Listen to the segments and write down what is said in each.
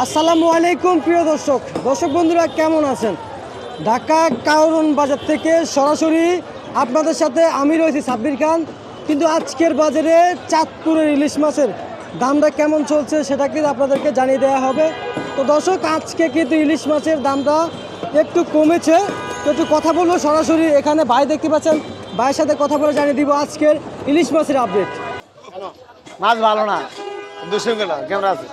আসসালামু আলাইকুম, প্রিয় দর্শক। দর্শক বন্ধুরা, কেমন আছেন? ঢাকা কাউরন বাজার থেকে সরাসরি আপনাদের সাথে আমি রয়েছি সাব্বির খান। কিন্তু আজকের বাজারে চাঁদপুরের ইলিশ মাছের দামটা কেমন চলছে সেটা কিন্তু আপনাদেরকে জানিয়ে দেওয়া হবে। তো দর্শক, আজকে কিন্তু ইলিশ মাছের দামটা একটু কমেছে। তো একটু কথা বলব সরাসরি। এখানে ভাই দেখতে পাচ্ছেন, ভাইয়ের সাথে কথা বলে জানিয়ে দিব আজকের ইলিশ মাছের আপডেট মাছ ভালো না। দুশৃঙ্খলা কেমন আছে?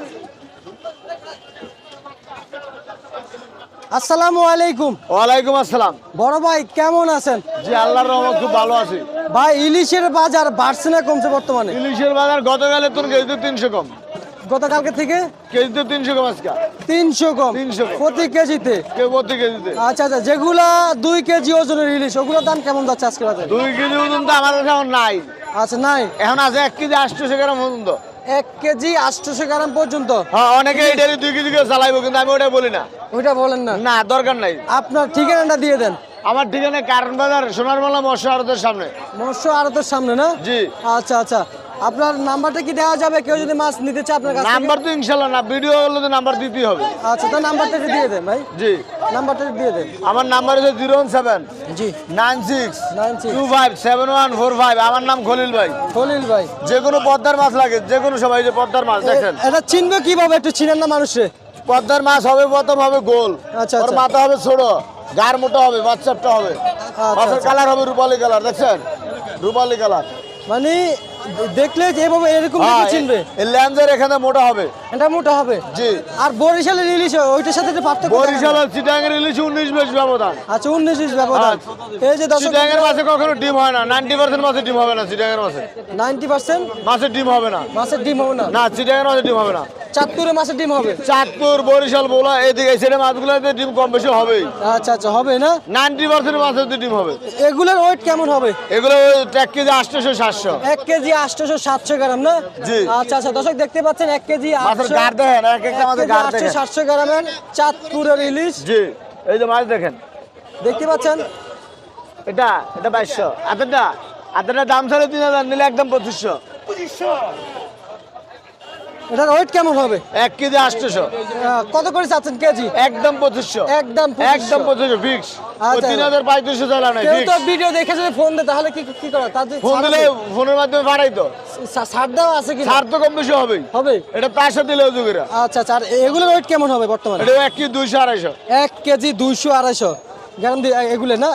আসসালামু আলাইকুম। ওয়ালাইকুম আসসালাম। বড় ভাই কেমন আছেন? জি আল্লাহর রহমত খুব ভালো আছি। ভাই ইলিশের বাজার বাড়ছে না কমছে বর্তমানে? ইলিশের বাজার গতকালে তোর কেজিতে তিনশো কম। গতকালকে থেকে? কেজিতে তিনশো কম আজকে। তিনশো কম? 300 কম। প্রতি কেজিতে? প্রতি কেজিতে। আচ্ছা আচ্ছা যেগুলা দুই কেজি ওজনের ইলিশ ওগুলোর দাম কেমন যাচ্ছে আজকে বাজারে? দুই কেজি ওজন তো আমার কাছে এখন নাই। আচ্ছা নাই? এখন আছে এক কেজি আটশো ওজন তো। এক কেজি আটশোশো গ্রাম পর্যন্ত। হ্যাঁ অনেকে এটা দুই কেজি করে চালাইবো কিন্তু আমি ওটা বলি না। ওইটা বলেন না। না দরকার নাই। আপনার ঠিকানাটা দিয়ে দেন। আমার ঠিকানা কারণ বাজার সোনারমালা মৎস্য আড়তের সামনে। মৎস্য আড়তের সামনে না? জি। আচ্ছা আচ্ছা। আপনার নাম্বারটা কি দেওয়া যাবে? কেউ যদি মাছ নিতে চায় আপনার কাছ? নাম্বার তো ইনশাল্লাহ না ভিডিও হলে তো নাম্বার দিতেই হবে। আচ্ছা তো নাম্বারটা একটু দিয়ে দেন ভাই। জি। নাম্বারটা একটু দিয়ে দেন। আমার নাম্বার হচ্ছে zero one seven G. Nine six nine six. Two five seven one four five. আমার নাম খলিল ভাই। খলিল ভাই। যে কোনো পদ্মার মাছ লাগে যে কোনো সময় যে পদ্মার মাছ দেখেন। এটা চিনবে কীভাবে? একটু চিনেন না মানুষে। পদ্মার মাছ হবে প্রথম হবে গোল। আচ্ছা, ওর আচ্ছা। মাথা হবে ছোট গার মোটা হবে বাচ্চাটা হবে। মাছের আচ্ছা। কালার হবে রূপালি কালার দেখছেন? রূপালি কালার। মানে দেখলে যে এভাবে এরকম দেখে চিনবে। এই ল্যান্সের এখানে মোটা হবে। এটা মোটা হবে। জি। আর বরিশালের ইলিশ ওইটার সাথে একটু পার্থক্য বরিশাল আর চিটাঙ্গের ইলিশ উনিশ বেশ ব্যবধান। আচ্ছা উনিশ ইঞ্চ ব্যবধান। এই যে দর্শক চিটাঙ্গের মাছে কখনো ডিম হয় না। নাইনটি পার্সেন্ট মাছের ডিম হবে না চিটাঙ্গের মাছে। Ninety percent? মাছের ডিম হবে না। মাছের ডিম হবে না? না চিটাঙ্গের মাছের ডিম হবে না। চাঁদপুরে মাছের ডিম হবে? চাঁদপুর বরিশাল বোলা এদিকে ছেড়ে মাছগুলোতে ডিম কম বেশি হবেই। আচ্ছা আচ্ছা হবে না? নাইনটি পার্সেন্ট মাছের ডিম হবে। এগুলোর ওয়েট কেমন হবে? এগুলো এক কেজি আটশোশো সাতশো। এক কেজি আটশোশো সাতশো গ্রাম না? আচ্ছা আচ্ছা দর্শক দেখতে পাচ্ছেন এক কেজি আটশো সাতশো গ্রামের চাঁদপুরের ইলিশ। জি এই যে মাছ দেখেন। দেখতে পাচ্ছেন? এটা এটা বাইশশো। আদারটা আতেরটা দাম ছাড়ে তিন হাজার নিলে একদম পঁচিশশো। এটার ওয়েট কেমন হবে? এক কেজি আটশোশো কত করে চাচ্ছেন কেজি? একদম পঁচিশশো। একদম একদম পঁচিশশো ফিক্স আচ্ছা। তিন হাজার পঁয়ত্রিশশো চালা নাই তো ভিডিও দেখে যদি ফোন দেয় তাহলে কি কি করা? তাদের ফোন দিলে ফোনের মাধ্যমে বাড়াই তো। ছাড় দেওয়া আছে কি ছাড় তো কম বেশি হবেই। হবে? এটা পাঁচশো দিলে যুগেরা আচ্ছা আচ্ছা। আর এগুলোর ওয়েট কেমন হবে বর্তমানে? এটা এক কেজি দুইশো আড়াইশো। এক কেজি দুইশো আড়াইশো। গ্যারান্টি এগুলো না।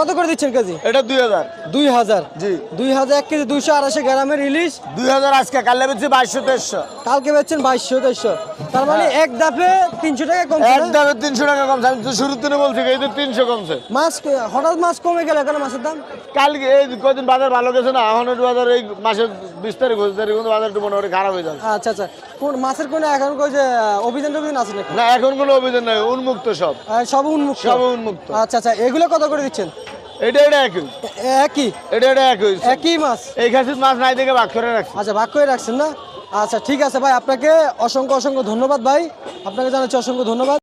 কত করে দিচ্ছেন কেজি? এটা দুই হাজার। দুই হাজার। জি। দুই হাজার এক কেজি দুইশো আড়াইশো গ্রামের ইলিশ। দুই হাজার আজকে কালে বেচছি বাইশশো তেইশশো। কালকে বেচছেন বাইশশো তেইশশো। তার মানে এক দাপে তিনশো টাকা কম এক দামে তিনশো টাকা কমছে। আমি তো শুরুর দিনে বলছি এই তো তিনশো কমছে। মাছ হঠাৎ মাছ কমে গেল এখন মাছের দাম? কালকে এই কদিন বাজার ভালো গেছে না এখন বাজার এই মাসের বিশ তারিখ পঁচিশ তারিখ কিন্তু বাজার একটু মোটামুটি খারাপ হয়ে যাবে আচ্ছা আচ্ছা। কোন মাছের কোনো এখন কই যে অভিযান টভিযান আছে না এখন কোনো অভিযান নাই উন্মুক্ত সব। সব উন্মুক্ত? সব উন্মুক্ত। আচ্ছা আচ্ছা। এগুলো কত করে দিচ্ছেন? এটা এটা একই। একই? এটা এটা একই। একই মাছ? এই খাসির মাছ নাই দেখে ভাগ করে রাখছি। আচ্ছা ভাগ করে রাখছেন না? আচ্ছা ঠিক আছে ভাই আপনাকে অসংখ্য অসংখ্য ধন্যবাদ ভাই। আপনাকে জানাচ্ছি অসংখ্য ধন্যবাদ।